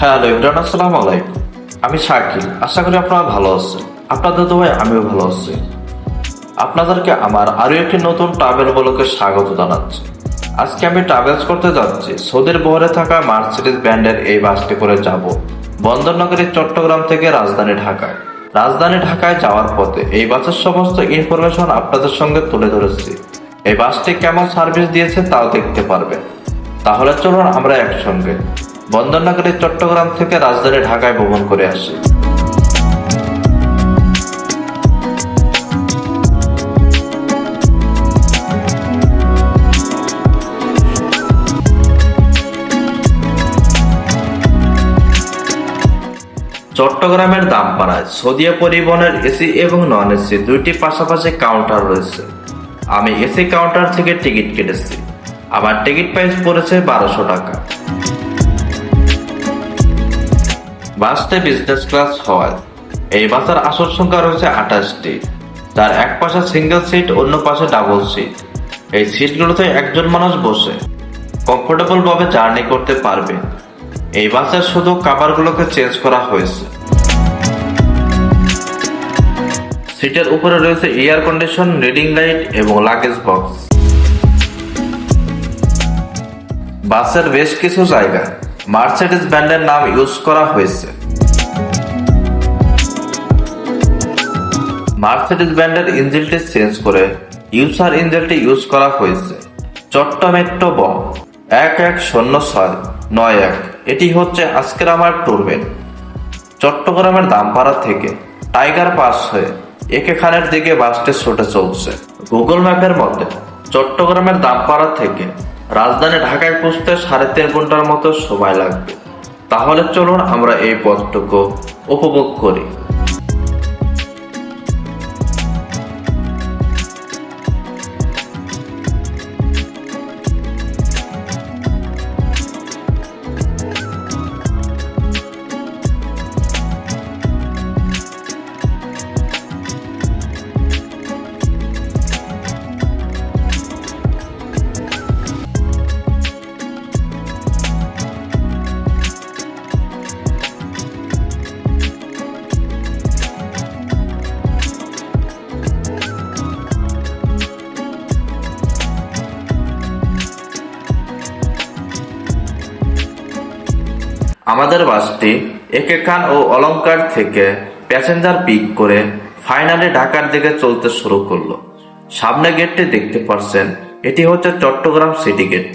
Hello Imran, আসসালামু আলাইকুম। আমি শাকিল। আশা করি আপনারা ভালো আছেন। আপনাদের দোয়ায় আমিও ভালো আছি। আপনাদেরকে আমার আরও একটি নতুন ট্রাভেল ব্লকে স্বাগত জানাচ্ছি। আজকে আমি ট্রাভেলস করতে যাচ্ছি। সৌদির বহরে থাকা মার্সিডিজ ব্র্যান্ডের এই বাসটি করে যাব। বন্দরনগরী, চট্টগ্রাম থেকে রাজধানী ঢাকায়। রাজধানী ঢাকায় যাওয়ার পথে এই বাসের সমস্ত ইনফরমেশন আপনাদের সঙ্গে তুলে ধরেছি। এই বাসটি কেমন সার্ভিস দিয়েছে তাও দেখতে পারবেন। তাহলে চলুন আমরা একসঙ্গে। বন্দরনগরী চট্টগ্রাম থেকে রাজধানী ঢাকায় ভ্রমণ করে আসি। চট্টগ্রামের দামপাড়ায় সদিয়া পরিবহনের এসি এবং নন এসি দুইটি পাশাপাশি কাউন্টার রয়েছে। আমি এসি কাউন্টার থেকে টিকিট কেটেছি। আমার টিকিট প্রাইস পড়েছে বারোশো টাকা। বাসটি বিজনেস ক্লাস হওয়ায় এই বাসের আসন সংখ্যা রয়েছে আঠাশটি। তার এক পাশে সিঙ্গেল সিট অন্য পাশে ডাবল সিট এই সিটগুলোতে একজন মানুষ বসে। কমফোর্টেবল ভাবে জার্নি করতে পারবে। এই বাসের শুধু কাভারগুলোকে চেঞ্জ করা হয়েছে। সিটের উপরে রয়েছে এয়ার কন্ডিশন রিডিং লাইট এবং লাগেজ বক্স বাসের বেশ কিছু জায়গা। মার্সিডিজ ব্র্যান্ডের নাম ইউজ করা হয়েছে। মার্সিডিজ ব্র্যান্ডের ইঞ্জিনটি চেঞ্জ করে ইউসার ইঞ্জিনটি ইউজ করা হয়েছে। চট্ট মেট্রো ব এক এক শূন্য ছয়, নয় এক, এটি হচ্ছে আজকের আমার টুরবেন চট্টগ্রামের দামপাড়া থেকে টাইগার পাস হয়ে একে খানের দিকে বাসটি ছুটে চলছে। গুগল ম্যাপের মধ্যে চট্টগ্রামের দামপাড়া থেকে রাজধানী ঢাকায় পৌঁছতে সাড়ে তিন ঘণ্টার মতো সময় লাগবে। তাহলে চলুন আমরা এই পথটুকু উপভোগ করি। আমাদের বাসটি একে খান ও অলঙ্কার থেকে প্যাসেঞ্জার পিক করে ফাইনালে ঢাকার দিকে চলতে শুরু করল। সামনে গেটটি দেখতে পারছেন, এটি হচ্ছে চট্টগ্রাম সিটি গেট।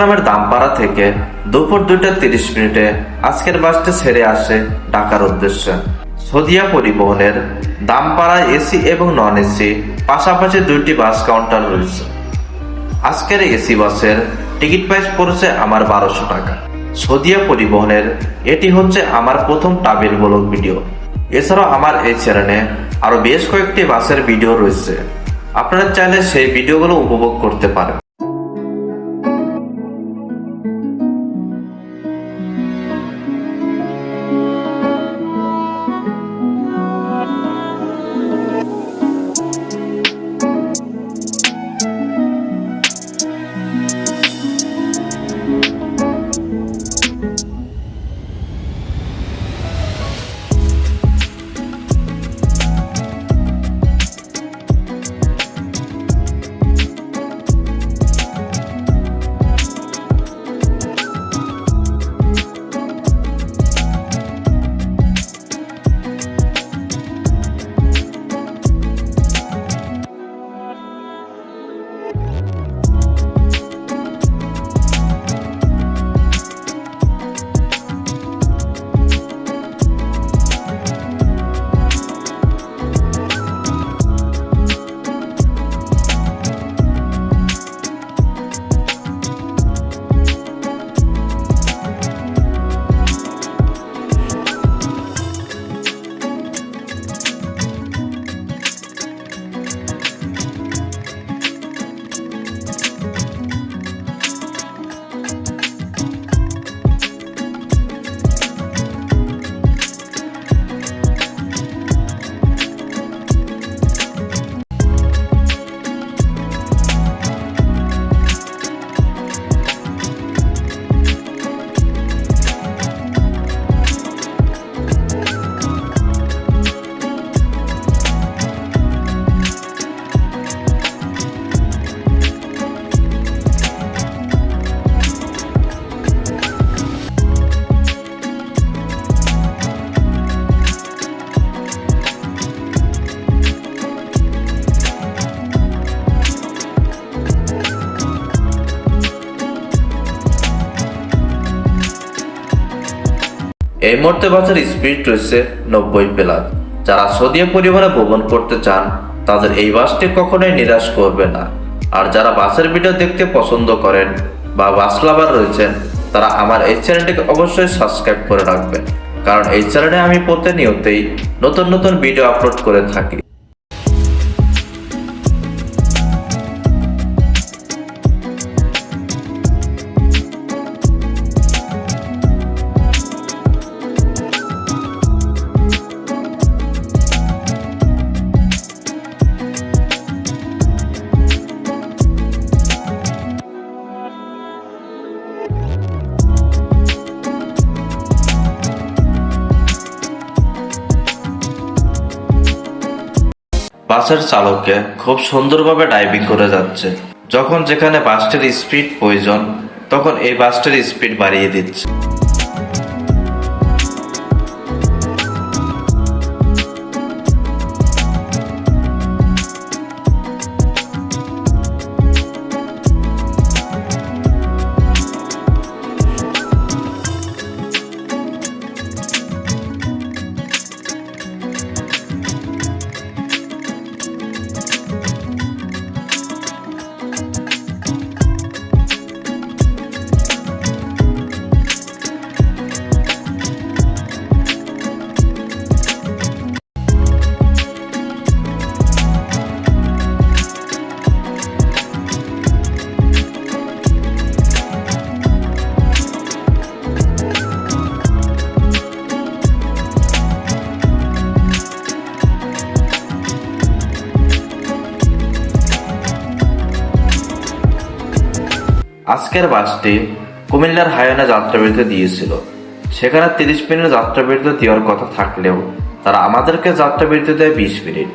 চট্টগ্রামের দামপাড়া থেকে দুপুর দুইটা তিরিশ মিনিটে আজকের বাসটি ছেড়ে আসে ঢাকার উদ্দেশ্যে। সদিয়া পরিবহনের দামপাড়া এসি এবং নন এসি পাশাপাশি দুইটি বাস কাউন্টার রয়েছে। আজকের এসি বাসের টিকিট প্রাইস পড়েছে আমার বারোশো টাকা। সদিয়া পরিবহনের, এটি হচ্ছে আমার প্রথম ট্রাভেল ব্লগ ভিডিও। এছাড়াও আমার এই চ্যানেলে আরও বেশ কয়েকটি বাসের ভিডিও রয়েছে। আপনারা চাইলে সেই ভিডিওগুলো উপভোগ করতে পারেন। মুহূর্তে বাজার স্পিড রয়েছে নব্বই প্লাস যারা সদিয়া পরিবারে ভ্রমণ করতে চান, তাদের এই বাসটি কখনোই নিরাশ করবে না। আর যারা বাসের ভিডিও দেখতে পছন্দ করেন বা বাস লাভার রয়েছেন, তারা আমার এই চ্যানেলটিকে অবশ্যই সাবস্ক্রাইব করে রাখবেন। কারণ এই চ্যানেলে আমি প্রতিনিয়তেই নতুন নতুন ভিডিও আপলোড করে থাকি। বাসের চালককে খুব সুন্দরভাবে ড্রাইভিং করে যাচ্ছে। যখন যেখানে বাসটির স্পিড প্রয়োজন, তখন এই বাসটির স্পিড বাড়িয়ে দিচ্ছে। আজকের বাসটি কুমিল্লার হায়না যাত্রাবিরতি দিয়েছিল। সেখানে তিরিশ মিনিট যাত্রাবিরতি দেওয়ার কথা থাকলেও তারা আমাদেরকে যাত্রাবিরতি দেয় বিশ মিনিট।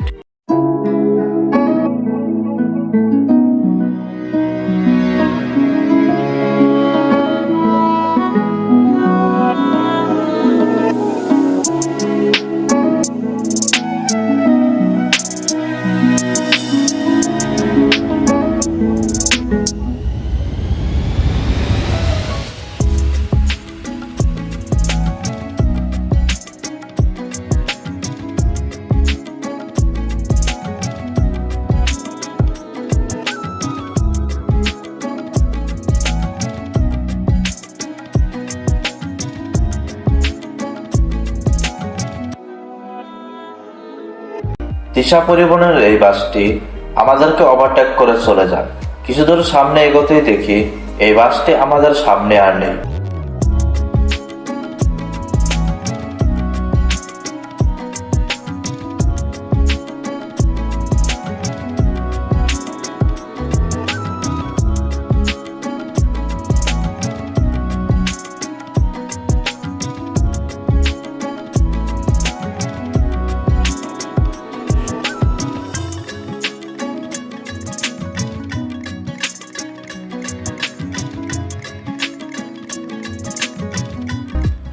দিশা পরিবহনের এই বাসটি আমাদেরকে ওভারটেক করে চলে যায় কিছু দূর সামনে এগোতেই দেখি এই বাসটি আমাদের সামনে আর নেই।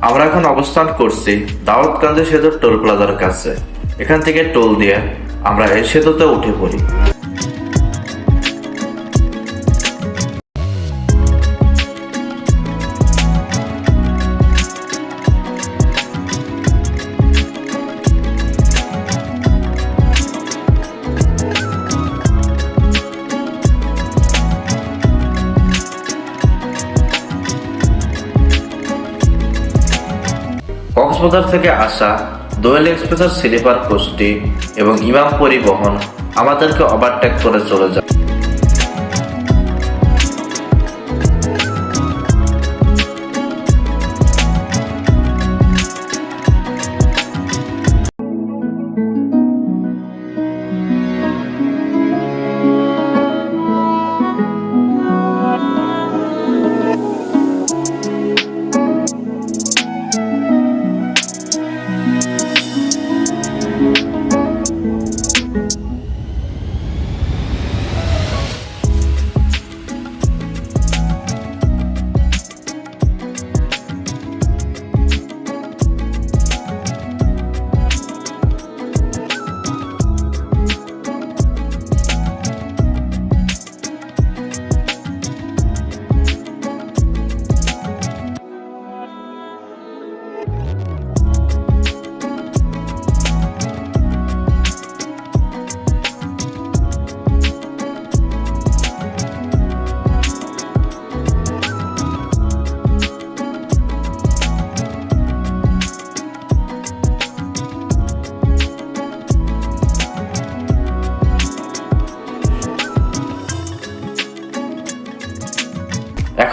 আমরা এখন অবস্থান করছি দাউদকান্দি সেতুর টোল প্লাজার কাছে। এখান থেকে টোল দিয়ে আমরা এই সেতুতে উঠে পড়ি। কক্সবাজার থেকে আসা দোয়েল এক্সপ্রেসের স্লিপার কোচটি এবং ইমাম পরিবহন আমাদেরকে ওভারটেক করে চলে যায়।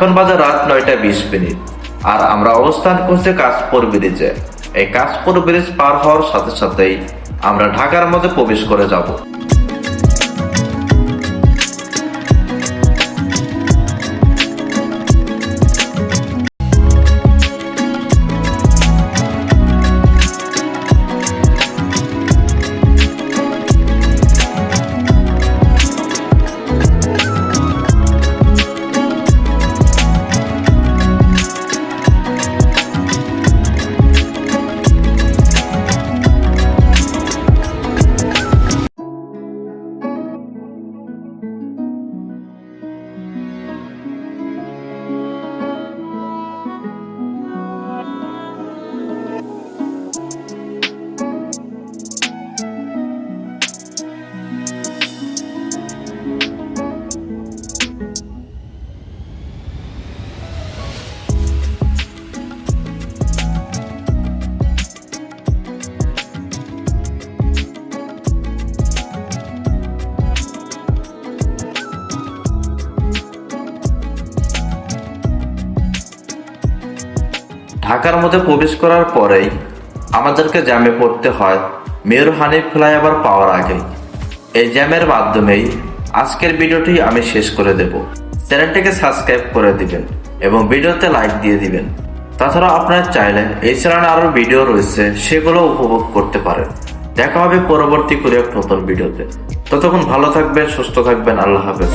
এখন বাজে রাত নয়টা বিশ মিনিট। আর আমরা অবস্থান করছি কাশপুর ব্রিজে। এই কাশপুর ব্রিজ পার হওয়ার সাথে সাথেই আমরা ঢাকার মধ্যে প্রবেশ করে যাব। ঢাকার মধ্যে প্রবেশ করার পরেই আমাদেরকে জ্যামে পড়তে হয়। মেয়র হানিফ ফ্লাইওভার পাওয়ার আগেই এই জ্যামের মাধ্যমেই আজকের ভিডিওটি আমি শেষ করে দেব। চ্যানেলটিকে সাবস্ক্রাইব করে দিবেন এবং ভিডিওতে লাইক দিয়ে দিবেন। তাছাড়া আপনার চাইলে এই চ্যানেলে আরও ভিডিও রয়েছে, সেগুলো উপভোগ করতে পারেন। দেখা হবে পরবর্তী করে এক নতুন ভিডিওতে। ততক্ষণ ভালো থাকবেন, সুস্থ থাকবেন, আল্লাহ হাফেজ।